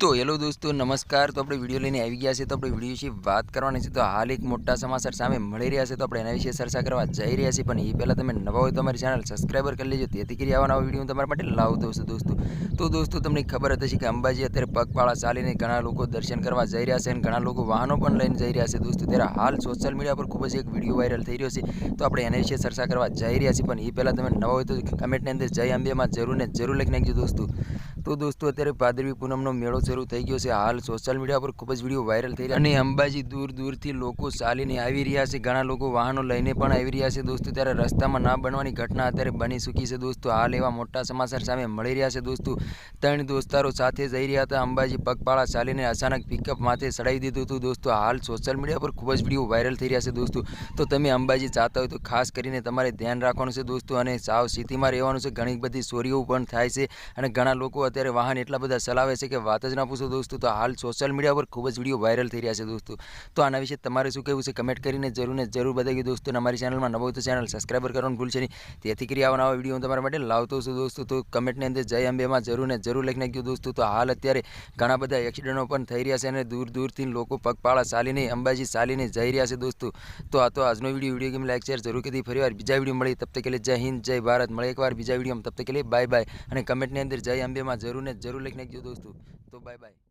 તો હેલો દોસ્તો, નમસ્કાર. તો આપણે વીડિયો લઈને આવી ગયા છે તો આપણે વીડિયો વિશે વાત કરવાની છે. તો હાલ એક મોટા સમાચાર સામે મળી રહ્યા છે. તો આપણે એના વિશે ચર્ચા કરવા જઈ રહ્યા છીએ. પણ એ પહેલાં તમે નવા હોય તો અમારી ચેનલ સબસ્ક્રાઈબર કરી લેજો. તેથી કરી આવા નવા વીડિયો તમારા માટે લાવતો છું દોસ્તો. તો દોસ્તો, તમને ખબર હતી કે અંબાજી અત્યારે પગપાળા ચાલીને ઘણા લોકો દર્શન કરવા જઈ રહ્યા છે અને ઘણા લોકો વાહનો પણ લઈને જઈ રહ્યા છે દોસ્તો. ત્યારે હાલ સોશિયલ મીડિયા પર ખૂબ જ એક વીડિયો વાયરલ થઈ રહ્યો છે. તો આપણે એના વિશે ચર્ચા કરવા જઈ રહ્યા છીએ. પણ એ પહેલાં તમે નવા હોય તો કમેન્ટની અંદર જય અંબેમાં જરૂર ને જરૂર લખી નાખજો દોસ્તો. તો દોસ્તો, અત્યારે ભાદરવી પૂનમનો મેળો શરૂ થઈ ગયો છે. હાલ સોશિયલ મીડિયા પર ખૂબ જ વીડિયો વાયરલ થઈ રહ્યા અને અંબાજી દૂર દૂરથી લોકો ચાલીને આવી રહ્યા છે. ઘણા લોકો વાહનો લઈને પણ આવી રહ્યા છે દોસ્તો. ત્યારે રસ્તામાં ના બનવાની ઘટના અત્યારે બની ચૂકી છે દોસ્તો. હાલ એવા મોટા સમાચાર સામે મળી રહ્યા છે દોસ્તો. ત્રણ દોસ્તારો સાથે જઈ રહ્યા હતા. અંબાજી પગપાળા ચાલીને અચાનક પિકઅપ માથે ચડાવી દીધું હતું દોસ્તો. હાલ સોશિયલ મીડિયા પર ખૂબ જ વીડિયો વાયરલ થઈ રહ્યા છે દોસ્તો. તો તમે અંબાજી જાતા હોય તો ખાસ કરીને તમારે ધ્યાન રાખવાનું છે દોસ્તો. અને સાવ સ્થિતિમાં રહેવાનું છે. ઘણી બધી ચોરીઓ પણ થાય છે. અને ઘણા લોકો અત્યારે વાહન એટલા બધા ચલાવે છે કે વાત જ ના પૂછો દોસ્તો. તો હાલ સોશિયલ મીડિયા પર ખૂબ જ વીડિયો વાયરલ થઈ રહ્યા છે દોસ્તો. તો આના વિશે તમારે શું કહેવું છે? કમેન્ટ કરીને જરૂર ને જરૂર બતાવી દોસ્તો. અમારી ચેનલમાં નવો તો ચેનલ સબસ્ક્રાઈબર કરવાનું ભૂલશે નહીં. તેથી કરી આવા નવા વીડિયો હું તમારા માટે લાવતો છું દોસ્તો. તો કમેન્ટની અંદર જય અંબેમાં જરૂર ને જરૂર લખી નાખ્યું દોસ્તો. તો હાલ અત્યારે ઘણા બધા એક્સિડન્ટો પણ થઈ રહ્યા છે અને દૂર દૂરથી લોકો પગપાળા ચાલીને, અંબાજી ચાલીને જઈ રહ્યા છે દોસ્તો. તો આ તો આજનો video video game like share જરૂર કીધી ફરી વાર બીજા વીડિયો મળી. તબ તક જય હિન્દ, જય ભારત. મળે એકવાર બીજા વિડીયોમાં તબ તક બાય બાય અને કમેન્ટની અંદર જય અંબેમાં જરૂર ને જરૂર લખી નાખજો દોસ્તો. તો બાય બાય